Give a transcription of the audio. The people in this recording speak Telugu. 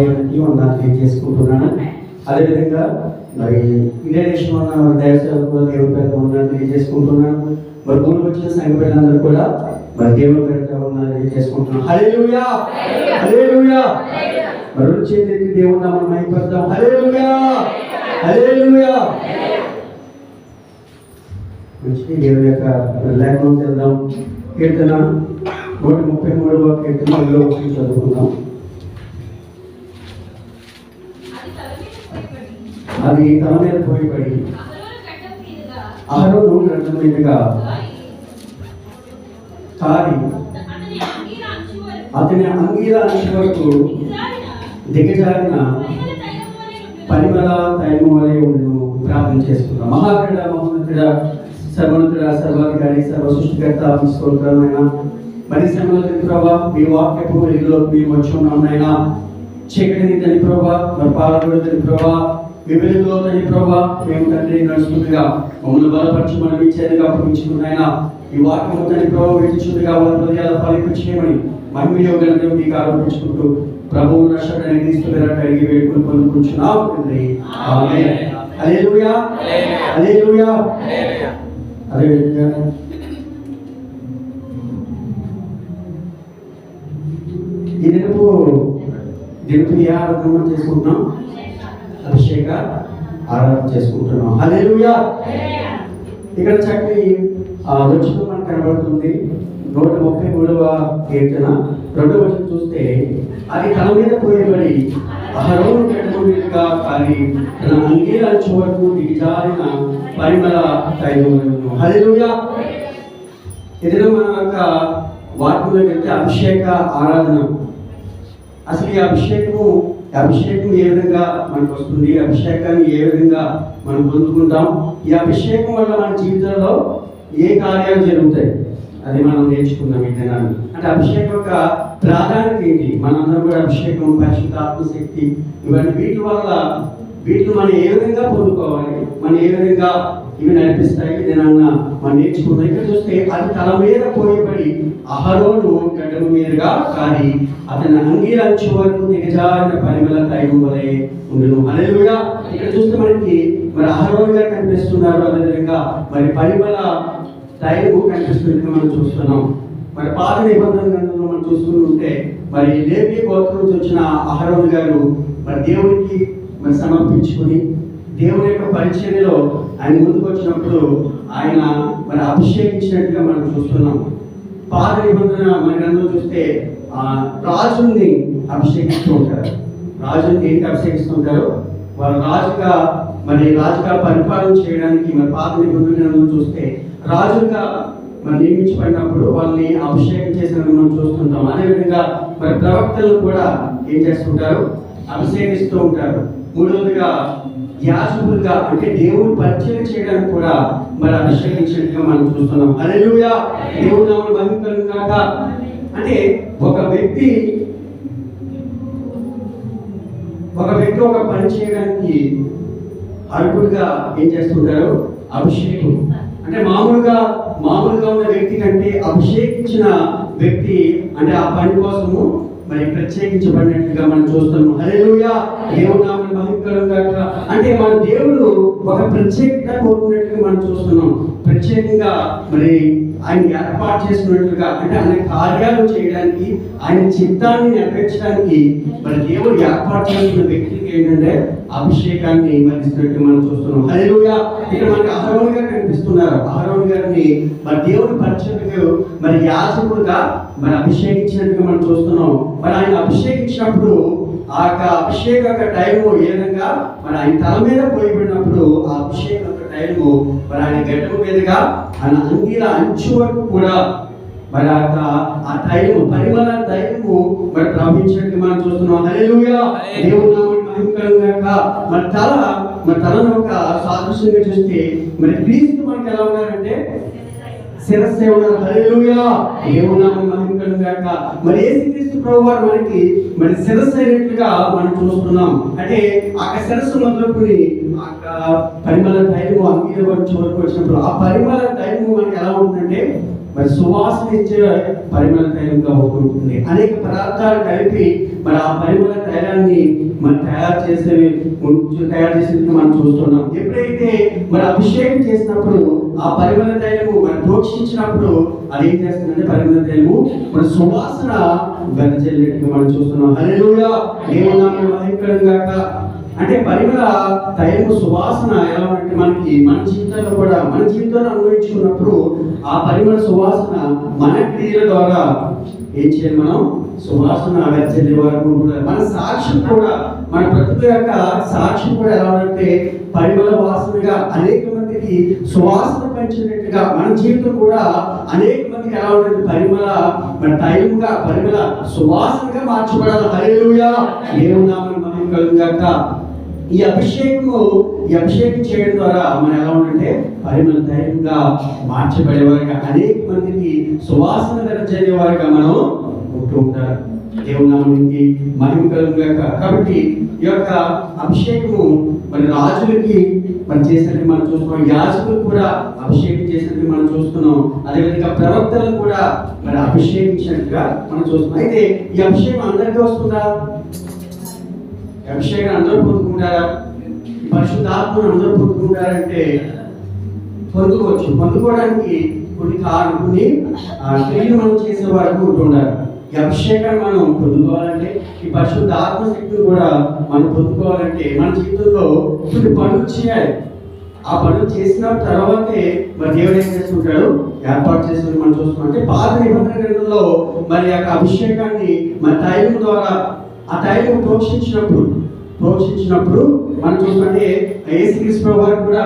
దేవునికి వందనాలు తెలియజేసుకుంటున్నాను అదేవిధంగా మరి దేశంలో ఉన్న మన కూడా దేవుని పేరు వందనాలు తెలియజేసుకుంటున్నాను మరి ఊరికి వచ్చిన సంఘ పిల్లలందరూ కూడా మరి దేవుని పేరు వందనాలు తెలియజేసుకుంటున్నాను హల్లెలూయా! హల్లెలూయా! మరి చేతులెత్తి దేవుని నామం మైపడతాం హల్లెలూయా! హల్లెలూయా! మంచి దేవుని యొక్క లేఖనం చేద్దాం. కీర్తన నూట ముప్పై మూడవ కీర్తనలో చదువుకుందాం. అది తల మీద పోయిపడి అహరోను గడ్డ మీదుగా కారి అతని అంగీల అంచు వరకు దిగజారిన పరిమళ తైము వలె ఉండు ప్రార్థన చేసుకుంటాం మహాగడ మహోన్నతుడ సర్వోన్నతుడ సర్వాధికారి సర్వ సృష్టికర్త స్తోత్రమైన మరి ప్రభా మీ వాక్యపు వెలుగులో మేము వచ్చి ఉన్నాం నాయన. చీకటిని తని ప్రభా మరి పాలకుడు తని ప్రభా విభజనలో తండ్రి తని ప్రభా మేము తండ్రి నడుస్తుండగా మమ్మల్ని బలపరచమని విచ్చేదిగా ఇచ్చేదిగా అప్పగించుకున్నాయన ఈ వాక్యం తండ్రి ప్రభావ విడిచుండగా వారి హృదయాల ఫలింపు చేయమని గణం మీకు ఆరోపించుకుంటూ ప్రభువు నష్టం క్రీస్తు పేరట అడిగి వేడుకుని పొందుకుంటున్నాం. తండ్రి ఆమేన్. హల్లెలూయా. హల్లెలూయా. అదేవిధంగా ఈ రేపు దినపు ఏ ఆరాధన చేసుకుంటున్నాం? అభిషేక ఆరాధన చేసుకుంటున్నాం. హల్లెలూయా! ఇక్కడ చక్కని ఆ మనకు కనబడుతుంది. నూట ముప్పై మూడవ కీర్తన. రెండవ వచనం చూస్తే అది తన మీద పోయబడి అహరోను గడ్డము మీదుగా కాలి తన అంగీల అంచు వరకు దిగజారిన పరిమళ తైలములను. హల్లెలూయా! ఎదురు మన యొక్క వాక్యంలోకి అభిషేక ఆరాధన. అసలు ఈ అభిషేకము అభిషేకం ఏ విధంగా మనకు వస్తుంది అభిషేకాన్ని ఏ విధంగా మనం పొందుకుంటాం? ఈ అభిషేకం వల్ల మన జీవితంలో ఏ కార్యాలు జరుగుతాయి? అది మనం నేర్చుకుందాం ఈ దినాన్ని. అంటే అభిషేకం యొక్క ప్రాధాన్యత ఏంటి? మనందరం కూడా అభిషేకం పరిశుద్ధ ఆత్మశక్తి ఇవన్నీ వీటి వల్ల వీటిని మనం ఏ విధంగా పొందుకోవాలి? మనం ఏ విధంగా ఇవి నడిపిస్తాయి. దినాన్న మనం నేర్చుకుందాం. ఇక్కడ చూస్తే అది తల మీద పోయబడి అహరోను గడ్డము మీదుగా కానీ అతని అంగీల వరకు దిగజారిన పరిమళ తైలం వలె ఉండను. హల్లెలూయా. ఇక్కడ చూస్తే మనకి మరి అహరోనుగా కనిపిస్తున్నారు. అదేవిధంగా మరి పరిమళ తైలము కనిపిస్తుంది. మనం చూస్తున్నాం. మరి పాత నిబంధన గ్రంథంలో మనం చూస్తుంటే మరి దేవి గోత్రం నుంచి వచ్చిన అహరోన్ గారు మరి దేవునికి మరి సమర్పించుకొని దేవుని యొక్క పరిచర్యలో ఆయన ముందుకు వచ్చినప్పుడు ఆయన మరి అభిషేకించినట్టుగా మనం చూస్తున్నాం. పాత నిబంధన మన గ్రంథం చూస్తే ఆ రాజుని అభిషేకిస్తూ ఉంటారు. రాజుని దేనికి అభిషేకిస్తుంటారు వారు రాజుగా మరి రాజుగా పరిపాలన చేయడానికి మరి పాత నిబంధన గ్రంథం చూస్తే రాజుగా మరి నియమించబడినప్పుడు వాళ్ళని అభిషేకం చేసినట్టు మనం చూస్తుంటాం. అదేవిధంగా మరి ప్రవక్తలు కూడా ఏం చేస్తుంటారు? అభిషేకిస్తూ ఉంటారు. మూడవదిగా యాజకులుగా అంటే దేవుని పరిచయం చేయడానికి కూడా మరి అభిషేకించినట్టుగా మనం చూస్తున్నాం. హల్లెలూయా! దేవుడు నామములు మహిమకరం అంటే ఒక వ్యక్తి ఒక వ్యక్తి ఒక పని చేయడానికి అర్హుడుగా ఏం చేస్తుంటారు? అభిషేకం. అంటే మామూలుగా మామూలుగా ఉన్న వ్యక్తి కంటే అభిషేకించిన వ్యక్తి అంటే ఆ పని కోసము మరి ప్రత్యేకించబడినట్టుగా మనం చూస్తున్నాం. హరేలుయా దేవునామని నామములు మహిమకరం అంటే మన దేవుడు ఒక ప్రత్యేకత కోరుకున్నట్లుగా మనం చూస్తున్నాం. ప్రత్యేకంగా మరి ఆయన ఏర్పాటు చేసుకున్నట్లుగా అంటే ఆయన కార్యాలు చేయడానికి ఆయన చిత్తాన్ని నెరవేర్చడానికి మరి దేవుడు ఏర్పాటు చేసిన వ్యక్తికి ఏంటంటే అభిషేకాన్ని మరిస్తున్నట్టు మనం చూస్తున్నాం. హల్లెలూయా. ఇక్కడ మనకి అహరోన్ గారు కనిపిస్తున్నారు. అహరోన్ గారిని మరి దేవుడు పరిచయకు మరి యాజకుడుగా మరి అభిషేకించినట్టుగా మనం చూస్తున్నాం. మరి ఆయన అభిషేకించినప్పుడు ఆ యొక్క అభిషేక యొక్క టైము ఏ విధంగా? మరి ఆయన తల మీద పోయిబడినప్పుడు ఆ అభిషేకం యొక్క టైము మరి ఆయన గడ్డము మీదుగా ఆయన అంగీల అంచు వరకు కూడా మరి ఆ యొక్క ఆ తైలము పరిమళ తైలము మరి ప్రవహించినట్టు మనం చూస్తున్నాం. హల్లెలూయా! దేవుని మరి తల మరి తలను ఒక సాదృశ్యంగా చూస్తే మరి క్రీస్తు మనకి ఎలా ఉన్నారంటే శిరస్సే ఉన్నారు హల్లెలూయా. మహిమకరం గాక. మరి యేసుక్రీస్తు ప్రభు వారు మనకి మరి శిరస్సు అయినట్లుగా మనం చూస్తున్నాం. అంటే ఆ శిరస్సు మొదలుకొని పరిమళ తైలము అంగీల వచ్చే వరకు వచ్చినప్పుడు ఆ పరిమళ తైలము మనకి ఎలా ఉంటుందంటే మరి సువాసన ఇచ్చే పరిమళ తైలంగా ఉంటుంది అనేక పదార్థాలు కలిపి మరి ఆ పరిమళ తైలాన్ని మనం తయారు చేసే తయారు చేసేది మనం చూస్తున్నాం. ఎప్పుడైతే మరి అభిషేకం చేసినప్పుడు ఆ పరిమళ తైలము మన ప్రోక్షించినప్పుడు అది ఏం చేస్తుందంటే పరిమళ తైలము మన సువాసన వెదజల్లినట్టుగా మనం చూస్తున్నాం. హరిలుగా దేవునామం మహిమకరం కాక అంటే పరిమళ తైలము సువాసన ఎలా అంటే మనకి మన జీవితంలో కూడా మన జీవితంలో అనుభవించుకున్నప్పుడు ఆ పరిమళ సువాసన మన క్రియల ద్వారా ఏం చేయాలి మనం? సువాసన వెచ్చని వరకు కూడా మన సాక్ష్యం కూడా మన ప్రతిభ యొక్క సాక్ష్యం కూడా ఎలా అంటే పరిమళ వాసనగా అనేక పెట్టి సువాసన పెంచినట్టుగా మన జీవితం కూడా అనేక మందికి ఎలా ఉంటుంది పరిమళ మన టైంగా పరిమళ సువాసనగా మార్చబడాలి. హరేలుగా దేవుని మనం మహిమ కలుగుగాక ఈ అభిషేకము ఈ అభిషేకం చేయడం ద్వారా మనం ఎలా ఉందంటే పరిమళ ధైర్యంగా మార్చబడేవారుగా అనేక మందికి సువాసన వెదజల్లేవారుగా మనం ఉంటూ ఉంటారు దేవుని మహిమ కలుగుగాక కాబట్టి ఈ యొక్క అభిషేకము మరి రాజులకి మరి చేసినట్టు మనం చూస్తున్నాం. యాజకులు కూడా అభిషేకం చేసినట్టు మనం చూస్తున్నాం. అదేవిధంగా ప్రవక్తలను కూడా మరి అభిషేకించినట్టుగా మనం చూస్తున్నాం. అయితే ఈ అభిషేకం అందరికీ వస్తుందా? అభిషేకం అందరూ పొందుకుంటారా? పరిశుద్ధాత్మను అందరూ పొందుకుంటారంటే పొందుకోవచ్చు. పొందుకోవడానికి కొన్ని కారణం కొన్ని క్రియలు మనం చేసే వరకు ఉంటుండాలి ఈ అభిషేకాన్ని మనం పొందుకోవాలంటే ఈ పరిశుద్ధ ఆత్మశక్తిని కూడా మనం పొందుకోవాలంటే మన జీవితంలో కొన్ని పనులు చేయాలి. ఆ పనులు చేసిన తర్వాతే మరి దేవుడు ఏం చేసుకుంటాడు ఏర్పాటు చేసుకుని మనం చూస్తున్నాం. అంటే పాత నిబంధన గ్రంథంలో మరి యొక్క అభిషేకాన్ని మన తైలం ద్వారా ఆ తైలం ప్రోక్షించినప్పుడు ప్రోక్షించినప్పుడు మనం చూస్తుంటే యేసుక్రీస్తు వారు కూడా